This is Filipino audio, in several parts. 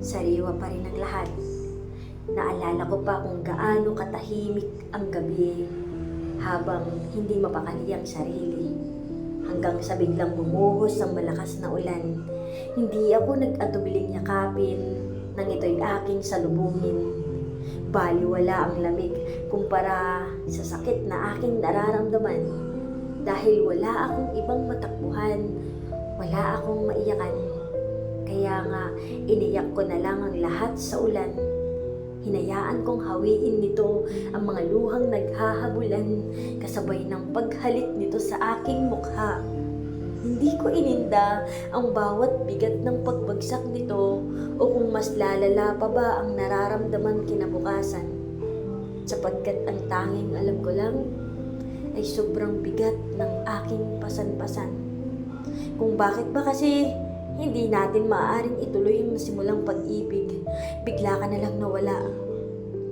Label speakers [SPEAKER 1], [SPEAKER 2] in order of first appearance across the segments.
[SPEAKER 1] Sariwa pa rin ang lahat. Naalala ko pa kung gaano katahimik ang gabi habang hindi mapakali ang sarili. Hanggang sa biglang bumuhos ang malakas na ulan, hindi ako nag-atubiling yakapin nang ito'y aking salubungin. Baliwala ang lamig kumpara sa sakit na aking nararamdaman dahil wala akong ibang matakbuhan, wala akong maiyakan. Kaya nga, iniyak ko na lang ang lahat sa ulan. Hinayaan kong hawiin nito ang mga luhang naghahabulan kasabay ng paghalik nito sa aking mukha. Hindi ko ininda ang bawat bigat ng pagbagsak nito o kung mas lalala pa ba ang nararamdaman kinabukasan. Sapagkat ang tanging alam ko lang ay sobrang bigat ng aking pasan-pasan. Kung bakit ba kasi hindi natin maaaring ituloy yung nasimulang pag-ibig. Bigla ka na lang nawala.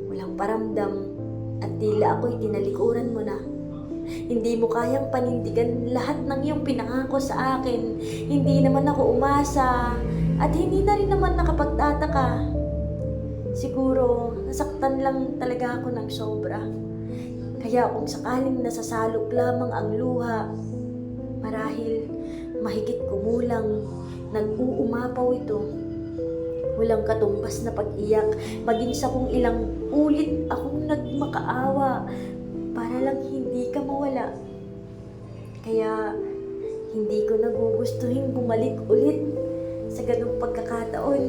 [SPEAKER 1] Walang paramdam at tila ako'y tinalikuran mo na. Hindi mo kayang panindigan lahat ng iyong pinangako sa akin. Hindi naman ako umasa at hindi na rin naman nakapagtataka. Siguro, nasaktan lang talaga ako ng sobra. Kaya kung sakaling nasasalok lamang ang luha, marahil mahigit kumulang nag-uumapaw ito. Walang katumbas na pag-iyak, maging sa kung ilang ulit akong nagmakaawa para lang hindi ka mawala. Kaya hindi ko nagugustuhin bumalik ulit sa ganong pagkakataon.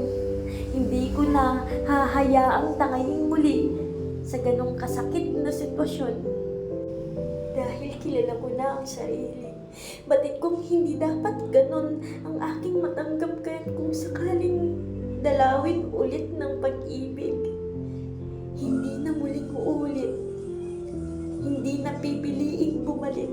[SPEAKER 1] Hindi ko na hahayaang tangayin muli sa ganong kasakit na sitwasyon. Dahil kilala ko na ang sarili. Batid kong hindi dapat ganon ang aking matanggap kaya't kung sakaling dalawin ulit ng pag-ibig. Hindi na muling uulit. Hindi na pipiliing bumalik.